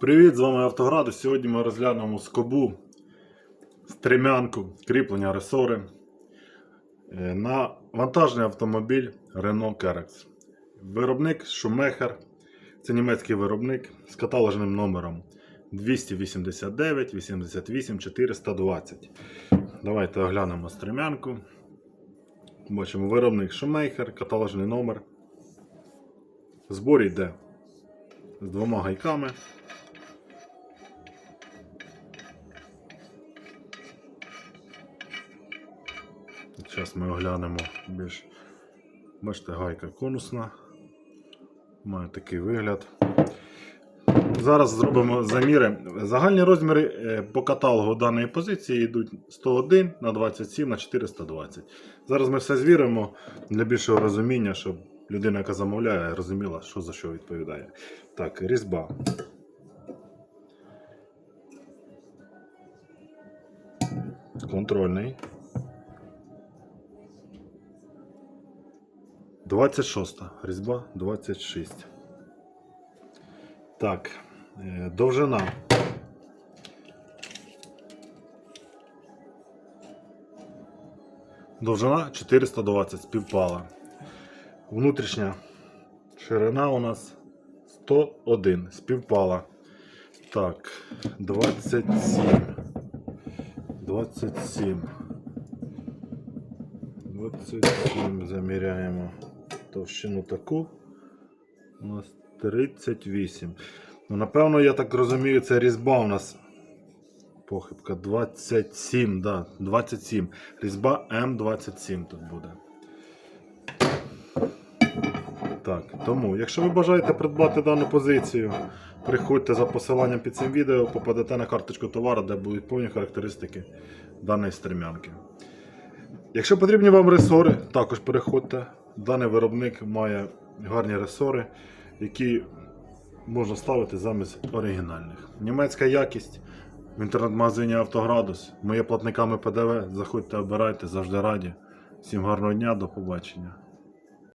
Привіт, з вами Автограду. Сьогодні ми розглянемо скобу, стремянку, кріплення ресори е, на вантажний автомобіль Renault Kerex. Виробник Schumacher. Це німецький виробник з каталожним номером 289 88 420. Давайте оглянемо стремянку. Бачимо виробник Schumacher, каталожний номер. Збор йде з двома гайками. Зараз ми оглянемо більш. Бачите, гайка конусна. Має такий вигляд. Зараз зробимо заміри. Загальні розміри е, по каталогу даної позиції йдуть 101 на 27 на 420. Зараз ми все звіримо для більшого розуміння, щоб людина, яка замовляє, розуміла, що за що відповідає. Так, різьба. Контрольний. 26. Різьба 26. Так. е, Довжина. Довжина 420 співпала. Внутрішня ширина у нас 101 співпала. Так, 27. 27. 27 заміряємо товщину таку. У нас 38. Ну, напевно, я так розумію, це різьба у нас. Похибка 27, да, 27. Різьба М27 тут буде. Так, тому, якщо ви бажаєте придбати дану позицію, приходьте за посиланням під цим відео, попадете на карточку товару, де будуть повні характеристики даної стремянки. Якщо потрібні вам ресори, також переходьте. Даний виробник має гарні ресори, які можна ставити замість оригінальних. Німецька якість в інтернет-магазині Автоградус. Ми є платниками ПДВ. Заходьте, обирайте, завжди раді. Всім гарного дня, до побачення.